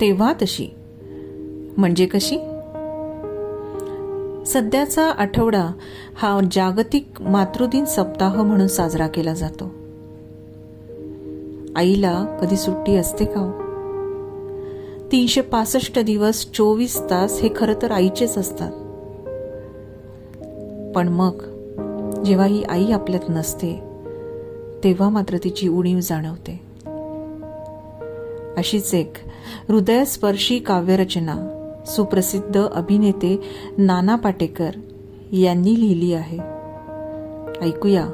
तेव्हा तशी. म्हणजे कशी? सध्याचा आठवडा हा जागतिक मातृदिन सप्ताह म्हणून साजरा केला जातो. आईला कधी सुट्टी असते का हो? तीनशे पासष्ट दिवस चोवीस तास हे खरं तर आईचेच असतात. पण मग जेव्हा ही आई आपल्यात नसते तेव्हा मात्र तिची उणीव जाणवते. अशीच एक हृदयस्पर्शी काव्यरचना सुप्रसिद्ध अभिनेते नाना पाटेकर यांनी लिहिली आहे. ऐकूया.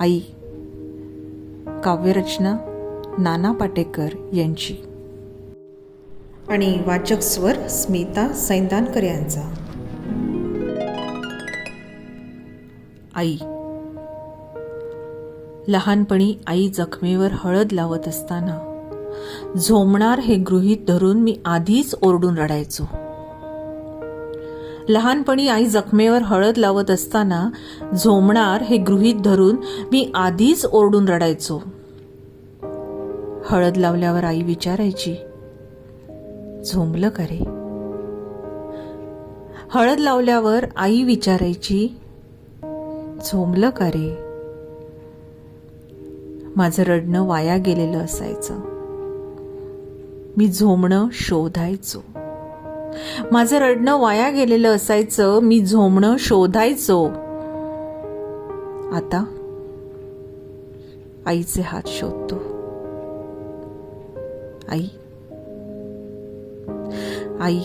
आई काव्यरचना नाना पाटेकर यांची. आणि वाचक स्वर स्मिता सैंदानकर यांचा. आई लहानपणी आई जखमेवर हळद लावत असताना झोमणार हे गृहीत धरून मी आधीच ओरडून रडायचो. लहानपणी आई जखमेवर हळद लावत असताना झोमणार हे गृहीत धरून मी आधीच ओरडून रडायचो. हळद लावल्यावर आई विचारायची झोंबलं का रे? हळद लावल्यावर आई विचारायची झोंबलं का रे? माझं रडणं वाया गेलेलं असायचं. मी झोमणं शोधायचो. माझं रडणं वाया गेलेलं असायचं मी झोमणं शोधायचो. आता आईचे हात शोधतो. आई आई